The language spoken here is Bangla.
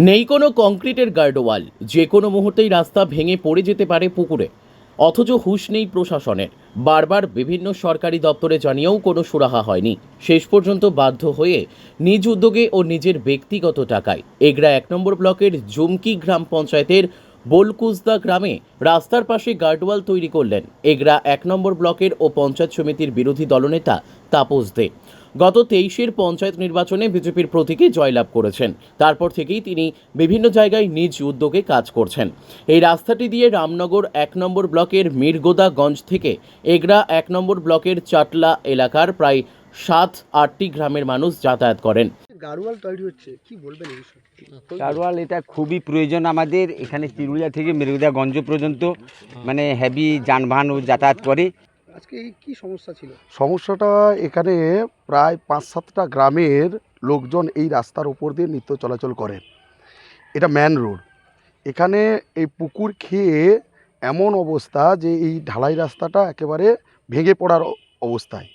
নেই কোনো কংক্রিটের গার্ডওয়াল। যে কোনো মুহূর্তেই রাস্তা ভেঙে পড়ে যেতে পারে পুকুরে। অথচ হুঁশ নেই প্রশাসনের। বারবার বিভিন্ন সরকারি দপ্তরে জানিয়েও কোনো সুরাহা হয়নি। শেষ পর্যন্ত বাধ্য হয়ে নিজ উদ্যোগে ও নিজের ব্যক্তিগত টাকায়। এগরা এক নম্বর ব্লকের জুমকি গ্রাম পঞ্চায়েতের বোলকুজদা গ্রামে রাস্তার পাশে গার্ডওয়াল তৈরি করলেন এগরা এক নম্বর ব্লকের ও পঞ্চায়েত সমিতির বিরোধী দলনেতা তাপস দে। গত তেইশের পঞ্চায়েত নির্বাচনে বিজেপির প্রতীকে জয়লাভ করেছেন। তারপর থেকেই তিনি বিভিন্ন জায়গায় নিজ উদ্যোগে কাজ করছেন। এই রাস্তাটি দিয়ে রামনগর এক নম্বর ব্লকের মিরগোদাগঞ্জ থেকে এগরা এক নম্বর ব্লকের চাটলা এলাকার প্রায় সাত আটটি গ্রামের মানুষ যাতায়াত করেন। গাড়োয়াল তৈরি হচ্ছে কি বলবেন এই বিষয়ে? গাড়োয়াল এটা খুবই প্রয়োজন আমাদের এখানে চিরুলিয়া থেকে মেরুদাগঞ্জ পর্যন্ত মানে হেভি যানবাহন যাতায়াত করে। আজকে কি সমস্যা ছিল? সমস্যাটা এখানে প্রায় পাঁচ সাতটা গ্রামের লোকজন এই রাস্তার উপর দিয়ে নিত্য চলাচল করেন এটা ম্যান রোড এখানে এই পুকুর খেয়ে এমন অবস্থা যে এই ঢালাই রাস্তাটা একেবারে ভেঙে পড়ার অবস্থায়।